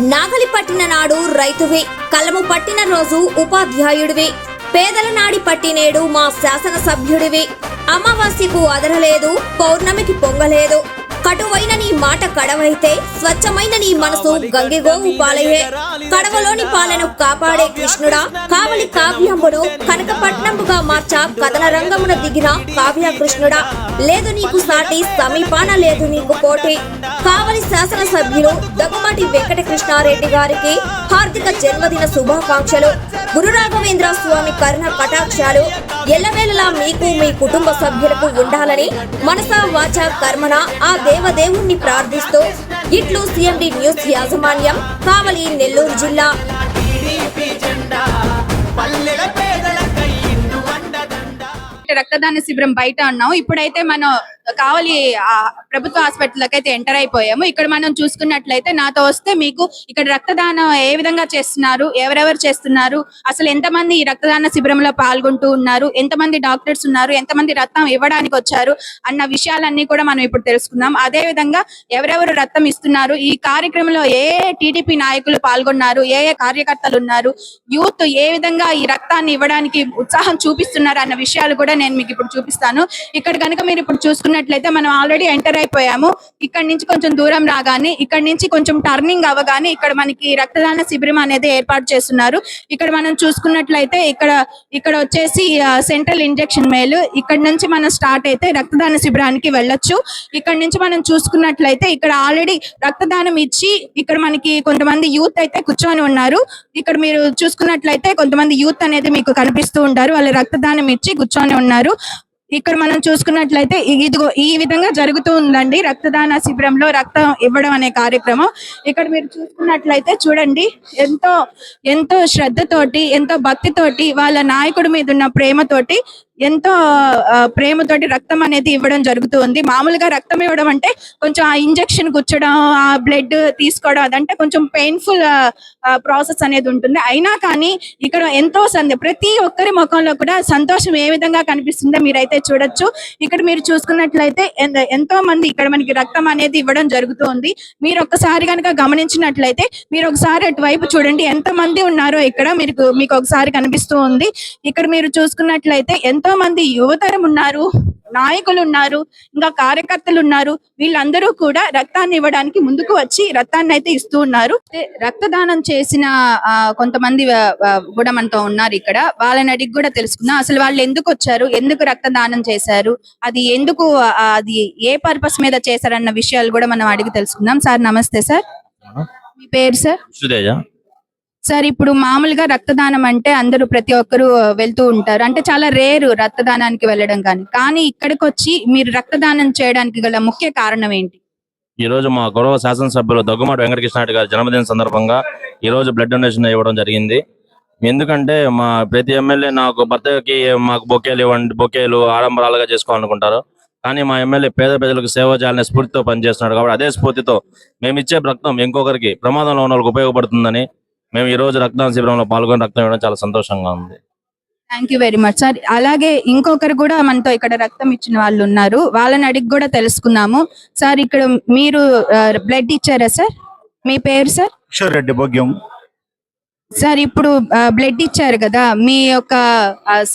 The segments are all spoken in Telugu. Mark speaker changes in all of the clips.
Speaker 1: నాగలి పట్టిన నాడు రైతువే కలము పట్టిన రోజు ఉపాధ్యాయుడివి. పేదల నాడి పట్టినేడు మా శాసనసభ్యుడివి. అమావాస్యకు అదరలేదు పౌర్ణమికి పొంగలేదు. కటువైన నీ మాట కడవైతే స్వచ్ఛమైన నీ మనసు గంగిగోవు పాలయే కడవలోని పాలను కాపాడే కృష్ణుడా కావలి కావ్యంబును కనకపట్నంబుగా మార్చ కథన రంగమున దిగిన కావ్య కృష్ణుడా. లేదు నీకు సాటి సమీపాన లేదు నీకు పోటీ. కావలి శాసనసభ్యులు దగ్గుమాటి వెంకట కృష్ణారెడ్డి గారికి హార్దిక జన్మదిన శుభాకాంక్షలు. గురు రాఘవేంద్ర స్వామి కరుణ కటాక్షాలు. ఎల్లవేళలా మీకు మీ కుటుంబ సభ్యులకు ఉండాలని మనస వాచ కర్మన ఆ దేవదేవుణ్ణి ప్రార్థిస్తూ ఇట్లు సిఎండి న్యూస్ యాజమాన్యం కావలి నెల్లూరు జిల్లా.
Speaker 2: ఒకటి
Speaker 3: రక్తదాన శిబిరం బయట ఉన్నాం ఇప్పుడైతే మనం కావాలి ఆ ప్రభుత్వ హాస్పిటల్కి అయితే ఎంటర్ అయిపోయాము. ఇక్కడ మనం చూసుకున్నట్లయితే నాతో వస్తే మీకు ఇక్కడ రక్తదానం ఏ విధంగా చేస్తున్నారు ఎవరెవరు చేస్తున్నారు అసలు ఎంతమంది ఈ రక్తదాన శిబిరంలో పాల్గొంటూ ఉన్నారు ఎంతమంది డాక్టర్స్ ఉన్నారు ఎంతమంది రక్తం ఇవ్వడానికి వచ్చారు అన్న విషయాలన్నీ కూడా మనం ఇప్పుడు తెలుసుకుందాం. అదే విధంగా ఎవరెవరు రక్తం ఇస్తున్నారు ఈ కార్యక్రమంలో ఏ టీడీపీ నాయకులు పాల్గొన్నారు ఏ ఏ కార్యకర్తలు ఉన్నారు యూత్ ఏ విధంగా ఈ రక్తాన్ని ఇవ్వడానికి ఉత్సాహం చూపిస్తున్నారు అన్న విషయాలు కూడా నేను మీకు ఇప్పుడు చూపిస్తాను. ఇక్కడ కనుక మీరు ఇప్పుడు చూసుకున్నట్లయితే మనం ఆల్రెడీ ఎంటర్ అయిపోయాము. ఇక్కడ నుంచి కొంచెం దూరం రాగానే ఇక్కడ నుంచి కొంచెం టర్నింగ్ అవ్వగానే ఇక్కడ మనకి రక్తదాన శిబిరం అనేది ఏర్పాటు చేస్తున్నారు. ఇక్కడ మనం చూసుకున్నట్లయితే ఇక్కడ ఇక్కడ వచ్చేసి సెంట్రల్ ఇంజెక్షన్ మేలు ఇక్కడ నుంచి మనం స్టార్ట్ అయితే రక్తదాన శిబిరానికి వెళ్ళొచ్చు. ఇక్కడ నుంచి మనం చూసుకున్నట్లయితే ఇక్కడ ఆల్రెడీ రక్తదానం ఇచ్చి ఇక్కడ మనకి కొంతమంది యూత్ అయితే కూర్చొని ఉన్నారు. ఇక్కడ మీరు చూసుకున్నట్లయితే కొంతమంది యూత్ అనేది మీకు కనిపిస్తూ ఉంటారు. వాళ్ళు రక్తదానం ఇచ్చి కూర్చొని ఉన్నారు. ఇక్కడ మనం చూసుకున్నట్లయితే ఇదిగో ఈ విధంగా జరుగుతూ ఉందండి రక్తదాన శిబిరంలో రక్తం ఇవ్వడం అనే కార్యక్రమం. ఇక్కడ మీరు చూసుకున్నట్లయితే చూడండి ఎంతో ఎంతో శ్రద్ధతోటి ఎంతో భక్తితోటి వాళ్ళ నాయకుడి మీద ఉన్న ప్రేమతోటి ఎంతో ప్రేమతోటి రక్తం అనేది ఇవ్వడం జరుగుతుంది. మామూలుగా రక్తం ఇవ్వడం అంటే కొంచెం ఆ ఇంజెక్షన్ కూర్చోడం ఆ బ్లడ్ తీసుకోవడం అదంటే కొంచెం పెయిన్ఫుల్ ప్రాసెస్ అనేది ఉంటుంది. అయినా కానీ ఇక్కడ ఎంతో సంద ప్రతి ఒక్కరి ముఖంలో కూడా సంతోషం ఏ విధంగా కనిపిస్తుందో మీరైతే చూడొచ్చు. ఇక్కడ మీరు చూసుకున్నట్లయితే ఎంతో మంది ఇక్కడ మనకి రక్తం అనేది ఇవ్వడం జరుగుతుంది. మీరు ఒక్కసారి కనుక గమనించినట్లయితే మీరు ఒకసారి అటువైపు చూడండి. ఎంత మంది ఉన్నారో ఇక్కడ మీకు మీకు ఒకసారి కనిపిస్తూ ఉంది ఇక్కడ మీరు చూసుకున్నట్లయితే ఎంతో మంది యువతరం ఉన్నారు నాయకులు ఉన్నారు ఇంకా కార్యకర్తలు ఉన్నారు వీళ్ళందరూ కూడా రక్తాన్ని ఇవ్వడానికి ముందుకు వచ్చి రక్తాన్ని అయితే ఇస్తూ ఉన్నారు. రక్తదానం చేసిన కొంతమంది కూడా మనతో ఉన్నారు ఇక్కడ. వాళ్ళని అడిగి కూడా తెలుసుకుందాం. అసలు వాళ్ళు ఎందుకు వచ్చారు? ఎందుకు రక్తదానం చేశారు? అది ఎందుకు అది ఏ పర్పస్ మీద చేశారన్న విషయాలు కూడా మనం అడిగి తెలుసుకుందాం. సార్ నమస్తే సార్. మీ పేరు సార్?
Speaker 4: సుదేజ
Speaker 3: సార్ ఇప్పుడు మామూలుగా రక్తదానం అంటే అందరూ ప్రతి ఒక్కరు వెళ్తూ ఉంటారు. అంటే చాలా రేరు రక్తదానానికి వెళ్ళడం కానీ. కానీ ఇక్కడికి వచ్చి మీరు రక్తదానం చేయడానికి గల ముఖ్య కారణం ఏంటి?
Speaker 4: ఈ రోజు మా గౌరవ శాసనసభ్యులు దగ్గుమాటి వెంకటకృష్ణారెడ్డి గారి జన్మదిన సందర్భంగా ఈ రోజు బ్లడ్ డొనేషన్ ఇవ్వడం జరిగింది. ఎందుకంటే మా ప్రతి ఎమ్మెల్యే నాకు భర్తకి మాకు బొకేలు ఇవ్వండి బొకేలు ఆడంబరాలుగా చేసుకోవాలనుకుంటారు. కానీ మా ఎమ్మెల్యే పేద ప్రజలకు సేవ చేయాలనే స్ఫూర్తితో పనిచేస్తున్నాడు. కాబట్టి అదే స్ఫూర్తితో మేము ఇచ్చే రక్తం ఇంకొకరికి ప్రమాదంలో ఉన్న వాళ్ళకి ఉపయోగపడుతుందని మేము ఈ రోజు రక్తదాన శిబిరంలో పాల్గొని రక్తం ఇవ్వడం చాలా సంతోషంగా ఉంది.
Speaker 3: Thank you very much sir అలాగే ఇంకొకరు కూడా మనతో ఇక్కడ రక్తం ఇచ్చిన వాళ్ళు ఉన్నారు. వాళ్ళని అడిగి కూడా తెలుసుకుందాము. సార్ ఇక్కడ మీరు బ్లడ్ ఇచ్చారా సార్ మీ పేరు సార్
Speaker 5: కిషోర్ రెడ్డి భోగ్యం.
Speaker 3: సార్ ఇప్పుడు బ్లడ్ ఇచ్చారు కదా. మీ యొక్క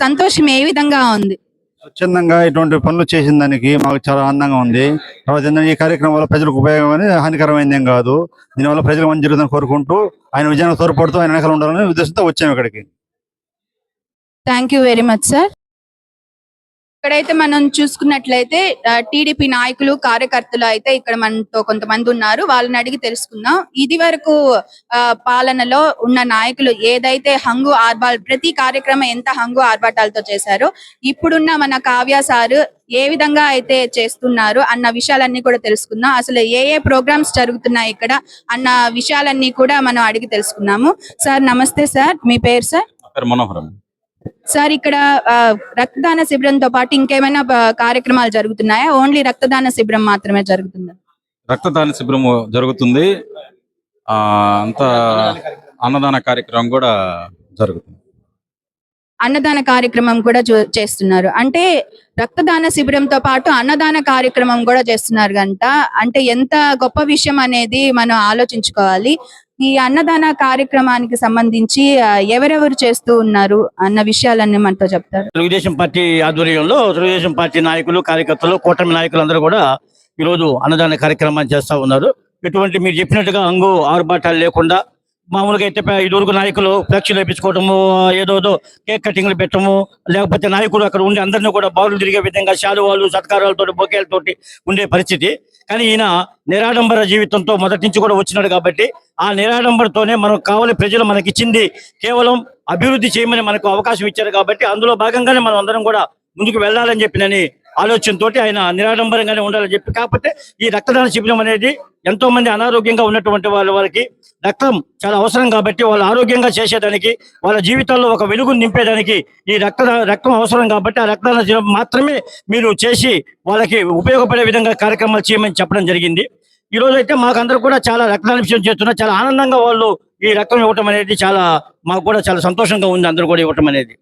Speaker 3: సంతోషం ఏ విధంగా ఉంది?
Speaker 5: స్వచ్ఛందంగా ఇటువంటి పనులు చేసిన దానికి మాకు చాలా ఆనందంగా ఉంది. తర్వాత ఏంటంటే ఈ కార్యక్రమం వల్ల ప్రజలకు ఉపయోగం అని హానికరమైంది ఏం కాదు. దీనివల్ల ప్రజలు మంచి జరుగుతుందని కోరుకుంటూ ఆయన విజయాన్ని తోడ్పడుతూ ఆయన వెనకాల ఉండాలనే ఉద్దేశంతో వచ్చాము ఇక్కడికి.
Speaker 3: Thank you very much sir ఇక్కడైతే మనం చూసుకున్నట్లయితే టీడీపీ నాయకులు కార్యకర్తలు అయితే ఇక్కడ మనతో కొంతమంది ఉన్నారు. వాళ్ళని అడిగి తెలుసుకుందాం. ఇది వరకు ఆ, పాలనలో ఉన్న నాయకులు ఏదైతే హంగు ఆర్బాల్ ప్రతి కార్యక్రమం ఎంత హంగు ఆర్భాటాలతో చేశారో ఇప్పుడున్న మన కావ్య సారు ఏ విధంగా అయితే చేస్తున్నారు అన్న విషయాలన్నీ కూడా తెలుసుకుందాం. అసలు ఏ ఏ ప్రోగ్రామ్స్ జరుగుతున్నాయి ఇక్కడ అన్న విషయాలన్నీ కూడా మనం అడిగి తెలుసుకున్నాము సార్ నమస్తే సార్. మీ పేరు సార్?
Speaker 4: మనోహరం.
Speaker 3: సార్ ఇక్కడ రక్తదాన శిబిరంతో పాటు ఇంకేమైనా కార్యక్రమాలు జరుగుతున్నాయా? ఓన్లీ రక్తదాన శిబిరం మాత్రమే జరుగుతుందా?
Speaker 6: రక్తదాన శిబిరం జరుగుతుంది. ఆ అంత అన్నదాన కార్యక్రమం కూడా జరుగుతుంది.
Speaker 3: అన్నదాన కార్యక్రమం కూడా చేస్తున్నారు. అంటే రక్తదాన శిబిరంతో పాటు అన్నదాన కార్యక్రమం కూడా చేస్తున్నారు గంట. అంటే ఎంత గొప్ప విషయం అనేది మనం ఆలోచించుకోవాలి. ఈ అన్నదాన కార్యక్రమానికి సంబంధించి ఎవరెవరు చేస్తూ ఉన్నారు అన్న విషయాలన్నీ మనతో చెప్తారు.
Speaker 7: తెలుగుదేశం పార్టీ ఆధ్వర్యంలో తెలుగుదేశం పార్టీ నాయకులు కార్యకర్తలు కూటమి నాయకులు అందరూ కూడా ఈరోజు అన్నదాన కార్యక్రమాన్ని చేస్తూ ఉన్నారు. ఎటువంటి మీరు చెప్పినట్టుగా అంగు ఆర్భాటాలు లేకుండా మామూలుగా అయితే ఇదివరకు నాయకులు ఫ్లెక్సీలు వేయించుకోవటము ఏదోదో కేక్ కటింగ్లు పెట్టము లేకపోతే నాయకులు అక్కడ ఉండి అందరినీ కూడా బాగులు తిరిగే విధంగా శాలువాలు సత్కారాలతో బొకేలతోటి ఉండే పరిస్థితి. కానీ ఈయన నిరాడంబర జీవితంతో మొదటి నుంచి కూడా వచ్చినాడు కాబట్టి ఆ నిరాడంబరతోనే మనం కావాలి ప్రజలు మనకిచ్చింది కేవలం అభివృద్ధి చేయమని మనకు అవకాశం ఇచ్చారు కాబట్టి అందులో భాగంగానే మనం అందరం కూడా ముందుకు వెళ్ళాలని చెప్పినని ఆలోచనతో ఆయన నిరాడంబరంగానే ఉండాలని చెప్పి. కాకపోతే ఈ రక్తదాన శిబిరం అనేది ఎంతో మంది అనారోగ్యంగా ఉన్నటువంటి వాళ్ళ వారికి రక్తం చాలా అవసరం కాబట్టి వాళ్ళు ఆరోగ్యంగా చేసేదానికి వాళ్ళ జీవితాల్లో ఒక వెలుగును నింపేదానికి ఈ రక్త రక్తం అవసరం కాబట్టి ఆ రక్తదాన శిబిరం మాత్రమే మీరు చేసి వాళ్ళకి ఉపయోగపడే విధంగా కార్యక్రమాలు చేయమని చెప్పడం జరిగింది. ఈ రోజు అయితే మాకందరూ కూడా చాలా రక్తదాన విషయం చేస్తున్నారు చాలా ఆనందంగా వాళ్ళు ఈ రక్తం ఇవ్వటం అనేది చాలా మాకు కూడా చాలా సంతోషంగా ఉంది అందరూ కూడా ఇవ్వటం అనేది.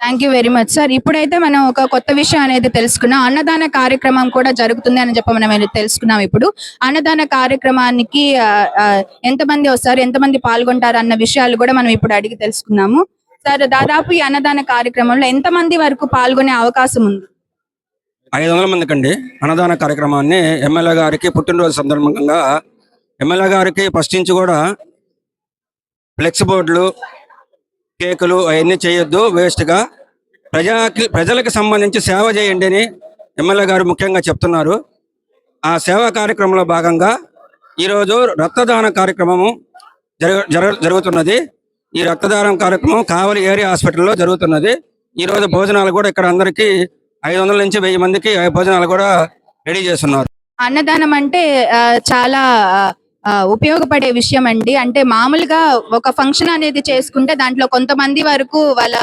Speaker 3: Thank you very much sir ఇప్పుడైతే మనం ఒక కొత్త విషయం అనేది తెలుసుకున్నాం. అన్నదాన కార్యక్రమం కూడా జరుగుతుంది అని చెప్పి మనం తెలుసుకున్నాం ఇప్పుడు. అన్నదాన కార్యక్రమానికి ఎంతమంది వస్తారు ఎంతమంది పాల్గొంటారు అన్న విషయాలు కూడా మనం ఇప్పుడు అడిగి తెలుసుకున్నాము. సార్ దాదాపు ఈ అన్నదాన కార్యక్రమంలో ఎంతమంది వరకు పాల్గొనే అవకాశం ఉంది?
Speaker 8: ఐదు వందల మందికి అండి అన్నదాన కార్యక్రమాన్ని ఎమ్మెల్యే గారికి పుట్టినరోజు సందర్భంగా ఎమ్మెల్యే గారికి ఫస్ట్ నుంచి కూడా ఫ్లెక్స్ బోర్డులు కేకులు అవన్నీ చేయొద్దు వేస్ట్గా ప్రజాకి ప్రజలకు సంబంధించి సేవ చేయండి అని ఎమ్మెల్యే గారు ముఖ్యంగా చెప్తున్నారు. ఆ సేవా కార్యక్రమంలో భాగంగా ఈరోజు రక్తదాన కార్యక్రమము జరగ జరుగుతున్నది. ఈ రక్తదానం కార్యక్రమం కావలి ఏరియా హాస్పిటల్లో జరుగుతున్నది. ఈరోజు భోజనాలు కూడా ఇక్కడ అందరికీ ఐదు వందల నుంచి వెయ్యి మందికి భోజనాలు కూడా రెడీ చేస్తున్నారు.
Speaker 3: అన్నదానం అంటే చాలా ఉపయోగపడే విషయం అండి. అంటే మామూలుగా ఒక ఫంక్షన్ అనేది చేసుకుంటే దాంట్లో కొంతమంది వరకు వాళ్ళ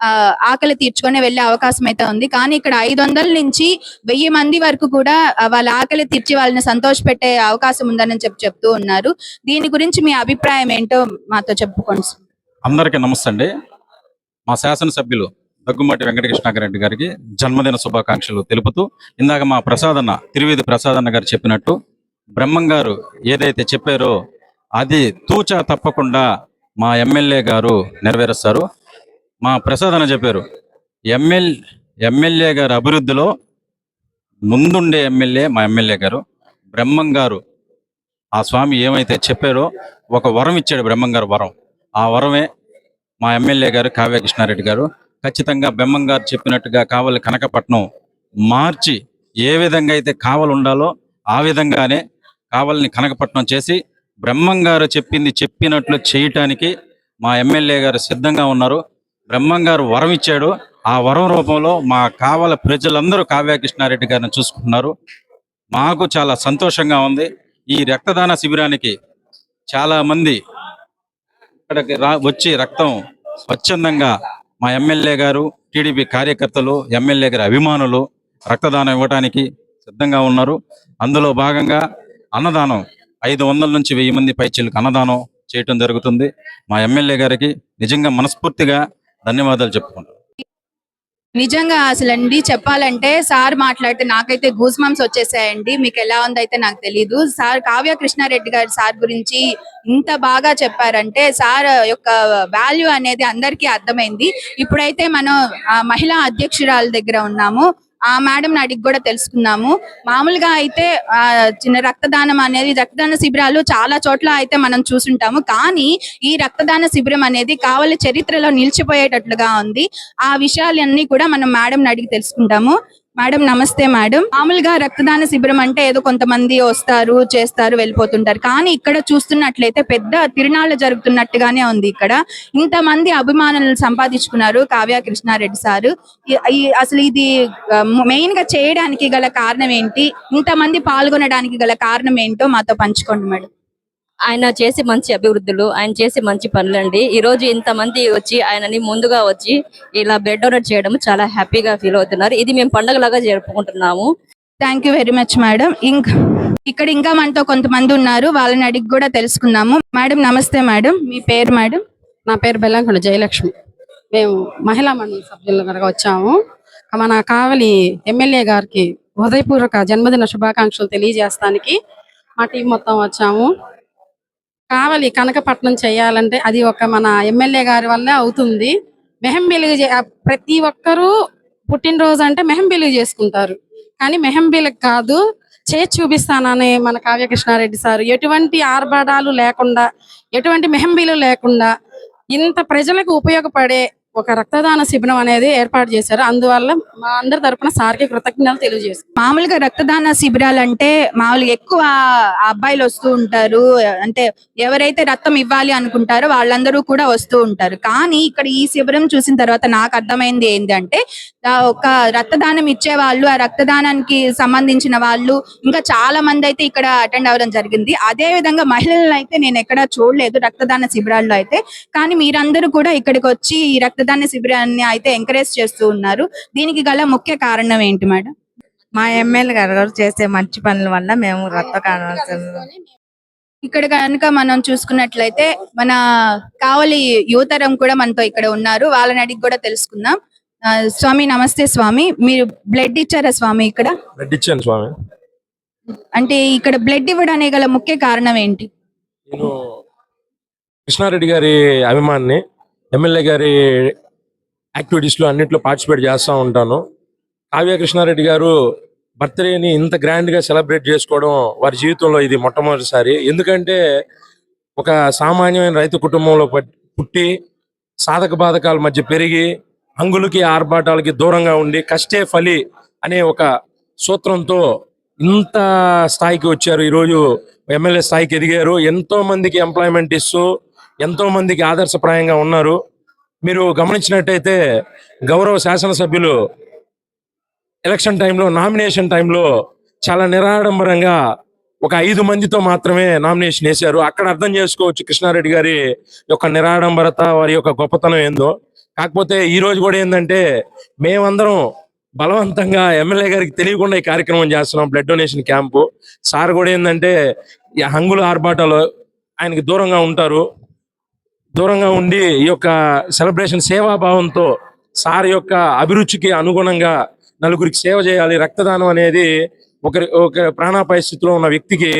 Speaker 3: ఆ, ఆకలి తీర్చుకొని వెళ్ళే అవకాశం అయితే ఉంది. కానీ ఇక్కడ ఐదు వందల నుంచి వెయ్యి మంది వరకు కూడా వాళ్ళ ఆకలి తీర్చి వాళ్ళని సంతోష పెట్టే అవకాశం ఉందని చెప్పి చెప్తూ ఉన్నారు. దీని గురించి మీ అభిప్రాయం ఏంటో మాతో చెప్పుకోండి.
Speaker 6: అందరికీ నమస్తే అండి. మా శాసనసభ్యులు దగ్గుమాటి వెంకటకృష్ణాకరెడ్డి గారికి జన్మదిన శుభాకాంక్షలు తెలుపుతూ ఇందాక మా ప్రసాదన్న తిరువేది ప్రసాదన్న గారు చెప్పినట్టు బ్రహ్మం గారు ఏదైతే చెప్పారో అది తూచా తప్పకుండా మా ఎమ్మెల్యే గారు నెరవేరుస్తారు. మా ప్రసాదన చెప్పారు. ఎమ్మెల్ ఎమ్మెల్యే గారు అభివృద్ధిలో ముందుండే ఎమ్మెల్యే మా ఎమ్మెల్యే గారు బ్రహ్మం గారు. ఆ స్వామి ఏమైతే చెప్పారో ఒక వరం ఇచ్చాడు బ్రహ్మం గారు వరం. ఆ వరమే మా ఎమ్మెల్యే గారు కావ్య కృష్ణారెడ్డి గారు. ఖచ్చితంగా బ్రహ్మం గారు చెప్పినట్టుగా కావలి కనకపట్నం మార్చి ఏ విధంగా అయితే కావలు ఉండాలో ఆ విధంగానే కావలిని కనకపట్నం చేసి బ్రహ్మం గారు చెప్పింది చెప్పినట్లు చేయటానికి మా ఎమ్మెల్యే గారు సిద్ధంగా ఉన్నారు. బ్రహ్మం గారు వరం ఇచ్చాడు. ఆ వరం రూపంలో మా కావల ప్రజలందరూ కావ్యకృష్ణారెడ్డి గారిని చూసుకున్నారు మాకు చాలా సంతోషంగా ఉంది. ఈ రక్తదాన శిబిరానికి చాలామంది ఇక్కడికి రా వచ్చి రక్తం స్వచ్ఛందంగా మా ఎమ్మెల్యే గారు టీడీపీ కార్యకర్తలు ఎమ్మెల్యే గారి అభిమానులు రక్తదానం ఇవ్వడానికి సిద్ధంగా ఉన్నారు. అందులో భాగంగా అన్నదానం. ఐదు వందల నుంచి వెయ్యి మంది పైచీలకు అన్నదానం చేయటం జరుగుతుంది. మా ఎమ్మెల్యే గారికి నిజంగా మనస్ఫూర్తిగా ధన్యవాదాలు చెప్పుకుంటాం
Speaker 3: నిజంగా అసలండి చెప్పాలంటే సార్ మాట్లాడితే నాకైతే గూస్ మంప్స్ వచ్చేసాయండి. మీకు ఎలా ఉందైతే నాకు తెలియదు సార్ కావ్య కృష్ణారెడ్డి గారి సార్ గురించి ఇంత బాగా చెప్పారంటే సార్ యొక్క వాల్యూ అనేది అందరికీ అర్థమైంది. ఇప్పుడైతే మనం ఆ, మహిళా అధ్యక్షురాల దగ్గర ఉన్నాము. ఆ మేడం అడిగి కూడా తెలుసుకున్నాము మామూలుగా అయితే ఆ చిన్న రక్తదానం అనేది రక్తదాన శిబిరాలు చాలా చోట్ల అయితే మనం చూసుంటాము. కానీ ఈ రక్తదాన శిబిరం అనేది కావలి చరిత్రలో నిలిచిపోయేటట్లుగా ఉంది. ఆ విషయాలన్నీ కూడా మనం మేడం అడిగి తెలుసుకుంటాము. మేడం నమస్తే మేడం. మామూలుగా రక్తదాన శిబిరం అంటే ఏదో కొంతమంది వస్తారు చేస్తారు వెళ్ళిపోతుంటారు. కానీ ఇక్కడ చూస్తున్నట్లయితే పెద్ద తిరునాళ్ళు జరుగుతున్నట్టుగానే ఉంది ఇక్కడ. ఇంతమంది అభిమానులను సంపాదించుకున్నారు కావ్య కృష్ణారెడ్డి సారు. ఈ- అసలు ఇది మెయిన్గా చేయడానికి గల కారణం ఏంటి? ఇంతమంది పాల్గొనడానికి గల కారణం ఏంటో మాతో పంచుకోండి మేడం.
Speaker 9: ఆయన చేసే మంచి అభివృద్ధులు ఆయన చేసే మంచి పనులండి. ఈ రోజు ఇంతమంది వచ్చి ఆయనని ముందుగా వచ్చి ఇలా బ్లడ్ డొనేట్ చేయడం చాలా హ్యాపీగా ఫీల్ అవుతున్నారు. ఇది మేము పండగలాగా జరుపుకుంటున్నాము.
Speaker 3: Thank you very much madam ఇంకా ఇక్కడ ఇంకా మనతో కొంతమంది ఉన్నారు. వాళ్ళని అడిగి కూడా తెలుసుకుందాము. మేడం నమస్తే మేడం మీ పేరు మేడం
Speaker 10: నా పేరు బెల్లంకొండ జయలక్ష్మి. మేము మహిళా మండలి సభ్యులు కనుక వచ్చాము. మన కావలి ఎమ్మెల్యే గారికి హృదయపూర్వక జన్మదిన శుభాకాంక్షలు తెలియజేస్తానికి మా టీం మొత్తం వచ్చాము. కావాలి కనకపట్నం చేయాలంటే అది ఒక మన ఎమ్మెల్యే గారి వల్లే అవుతుంది. మెహం వెలుగు ప్రతి ఒక్కరూ పుట్టినరోజు అంటే మెహం చేసుకుంటారు. కానీ మెహం కాదు చే చూపిస్తానని మన కావ్యకృష్ణారెడ్డి సార్ ఎటువంటి ఆర్భాటాలు లేకుండా ఎటువంటి మెహంబీలు లేకుండా ఇంత ప్రజలకు ఉపయోగపడే ఒక రక్తదాన శిబిరం అనేది ఏర్పాటు చేశారు. అందువల్ల మా అందరి తరపున సార్కి కృతజ్ఞతలు తెలియజేస్తారు
Speaker 3: మామూలుగా రక్తదాన శిబిరాలు అంటే మామూలుగా ఎక్కువ అబ్బాయిలు వస్తూ ఉంటారు. అంటే ఎవరైతే రక్తం ఇవ్వాలి అనుకుంటారో వాళ్ళందరూ కూడా వస్తూ ఉంటారు. కానీ ఇక్కడ ఈ శిబిరం చూసిన తర్వాత నాకు అర్థమైంది ఏంటంటే ఒక రక్తదానం ఇచ్చే వాళ్ళు ఆ రక్తదానానికి సంబంధించిన వాళ్ళు ఇంకా చాలా మంది అయితే ఇక్కడ అటెండ్ అవ్వడం జరిగింది. అదే విధంగా మహిళలను అయితే నేను ఎక్కడ చూడలేదు రక్తదాన శిబిరాల్లో అయితే. కానీ మీరందరూ కూడా ఇక్కడికి వచ్చి ఈ రక్త రక్తదాన శిబిరాన్ని అయితే ఎంకరేజ్ చేస్తూ ఉన్నారు. దీనికి గల ముఖ్య కారణం ఏంటి మేడం?
Speaker 11: మా ఎమ్మెల్యే గారు చేసే మంచి పనుల వల్ల మేము రక్త
Speaker 3: ఇక్కడ కనుక మనం చూసుకున్నట్లయితే మన కావలి యువతరం కూడా మనతో ఇక్కడ ఉన్నారు. వాళ్ళని అడిగి కూడా తెలుసుకుందాం. స్వామి నమస్తే స్వామి. మీరు బ్లడ్ ఇచ్చారా స్వామి ఇక్కడ?
Speaker 12: బ్లడ్ ఇచ్చాను స్వామి.
Speaker 3: అంటే ఇక్కడ బ్లడ్ ఇవ్వడానికి గల ముఖ్య కారణం ఏంటి?
Speaker 12: నేను కృష్ణారెడ్డి గారి అభిమాన్ని ఎమ్మెల్యే గారి యాక్టివిటీస్లో అన్నింటిలో పార్టిసిపేట్ చేస్తూ ఉంటాను. కావ్య కృష్ణారెడ్డి గారు బర్త్డేని ఇంత గ్రాండ్గా సెలబ్రేట్ చేసుకోవడం వారి జీవితంలో ఇది మొట్టమొదటిసారి. ఎందుకంటే ఒక సామాన్యమైన రైతు కుటుంబంలో పుట్టి సాధక బాధకాల మధ్య పెరిగి హంగులకి ఆర్భాటాలకి దూరంగా ఉండి కష్టే ఫలి అనే ఒక సూత్రంతో ఇంత స్థాయికి వచ్చారు. ఈరోజు ఎమ్మెల్యే స్థాయికి ఎదిగారు. ఎంతో మందికి ఎంప్లాయ్మెంట్ ఇస్తూ ఎంతో మందికి ఆదర్శప్రాయంగా ఉన్నారు. మీరు గమనించినట్టయితే గౌరవ శాసనసభ్యులు ఎలక్షన్ టైంలో నామినేషన్ టైంలో చాలా నిరాడంబరంగా ఒక ఐదు మందితో మాత్రమే నామినేషన్ వేశారు. అక్కడ అర్థం చేసుకోవచ్చు కృష్ణారెడ్డి గారి యొక్క నిరాడంబరత వారి యొక్క గొప్పతనం ఏందో. కాకపోతే ఈ రోజు కూడా ఏంటంటే మేమందరం బలవంతంగా ఎమ్మెల్యే గారికి తెలియకుండా ఈ కార్యక్రమం చేస్తున్నాం బ్లడ్ డొనేషన్ క్యాంపు. సార్ కూడా ఏంటంటే ఈ హంగుల ఆర్భాటాలు ఆయనకి దూరంగా ఉంటారు. దూరంగా ఉండి ఈ యొక్క సెలబ్రేషన్ సేవాభావంతో సార్ యొక్క అభిరుచికి అనుగుణంగా నలుగురికి సేవ చేయాలి. రక్తదానం అనేది ఒకరి ఒక ప్రాణాపాయ స్థితిలో ఉన్న వ్యక్తికి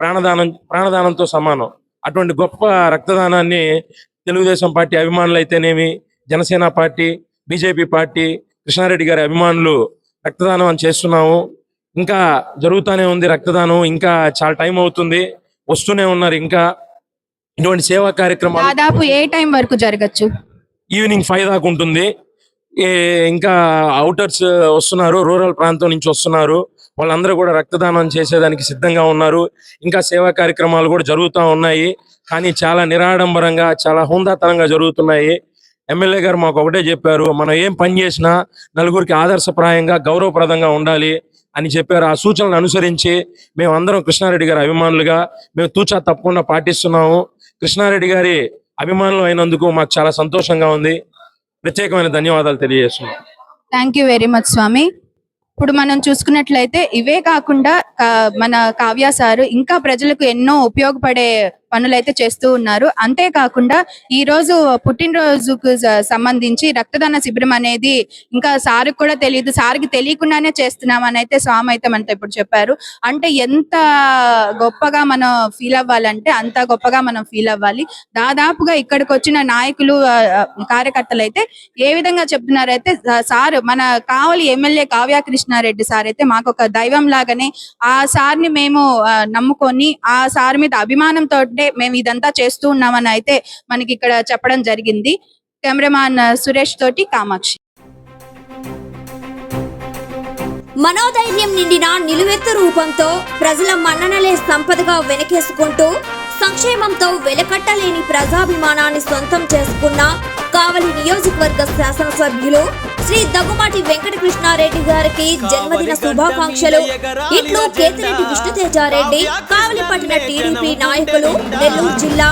Speaker 12: ప్రాణదానం ప్రాణదానంతో సమానం. అటువంటి గొప్ప రక్తదానాన్ని తెలుగుదేశం పార్టీ అభిమానులు అయితేనేమి Janasena party BJP party Krishna Reddy గారి అభిమానులు రక్తదానం అని చేస్తున్నాము. ఇంకా జరుగుతూనే ఉంది రక్తదానం. ఇంకా చాలా టైం అవుతుంది. వస్తూనే ఉన్నారు ఇంకా. ఇటువంటి సేవా కార్యక్రమాలు
Speaker 3: దాదాపు ఏ టైం వరకు జరగచ్చు?
Speaker 12: ఈవినింగ్ ఫైవ్ దాకా ఉంటుంది. ఇంకా అవుటర్స్ వస్తున్నారు రూరల్ ప్రాంతం నుంచి వస్తున్నారు. వాళ్ళందరూ కూడా రక్తదానం చేసేదానికి సిద్ధంగా ఉన్నారు. ఇంకా సేవా కార్యక్రమాలు కూడా జరుగుతూ ఉన్నాయి. కానీ చాలా నిరాడంబరంగా చాలా హుందాతనంగా జరుగుతున్నాయి. ఎమ్మెల్యే గారు మాకు ఒకటే చెప్పారు మనం ఏం పని చేసినా నలుగురికి ఆదర్శప్రాయంగా గౌరవప్రదంగా ఉండాలి అని చెప్పారు. ఆ సూచనలు అనుసరించి మేమందరం కృష్ణారెడ్డి గారి అభిమానులుగా మేము తూచా తప్పకుండా పాటిస్తున్నాము. కృష్ణారెడ్డి గారి అభిమానులు అయినందుకు మాకు చాలా సంతోషంగా ఉంది. ప్రత్యేకమైన ధన్యవాదాలు తెలియజేస్తున్నాం.
Speaker 3: థ్యాంక్ యూ వెరీ మచ్ స్వామి ఇప్పుడు మనం చూసుకున్నట్లయితే ఇవే కాకుండా మన కావ్య సారు ఇంకా ప్రజలకు ఎన్నో ఉపయోగపడే పనులైతే చేస్తూ ఉన్నారు. అంతేకాకుండా ఈ రోజు పుట్టినరోజుకు సంబంధించి రక్తదాన శిబిరం అనేది ఇంకా సార్కి కూడా తెలియదు సార్కి తెలియకుండానే చేస్తున్నామని అయితే స్వామి అయితే మనతో ఇప్పుడు చెప్పారు. అంటే ఎంత గొప్పగా మనం ఫీల్ అవ్వాలంటే అంత గొప్పగా మనం ఫీల్ అవ్వాలి. దాదాపుగా ఇక్కడికి వచ్చిన నాయకులు కార్యకర్తలు అయితే ఏ విధంగా చెప్తున్నారైతే సార్ మన కావలి ఎమ్మెల్యే కావ్య కృష్ణారెడ్డి సార్ అయితే మాకు ఒక దైవం లాగానే ఆ సార్ని మేము నమ్ముకొని ఆ సార్ మీద అభిమానంతో మేము ఇదంతా చేస్తూ ఉన్నామని అయితే మనకి ఇక్కడ చెప్పడం జరిగింది. కెమెరామాన్ సురేష్ తోటి కామాక్షి.
Speaker 1: మనోధైర్యం నిండిన నిలువెత్తు రూపంతో ప్రజల మన్ననలే సంపదగా వెనకేసుకుంటూ సంక్షేమంతో వెలకట్టలేని ప్రజాభిమానాన్ని సొంతం చేసుకున్న కావలి నియోజకవర్గ శాసనసభ్యులు శ్రీ దగ్గుమాటి వెంకటకృష్ణారెడ్డి గారికి జన్మదిన శుభాకాంక్షలు. ఇట్లు కేతిరెడ్డి విష్ణుతేజారెడ్డి కావలి పట్టిన టీడీపీ నాయకులు నెల్లూరు జిల్లా.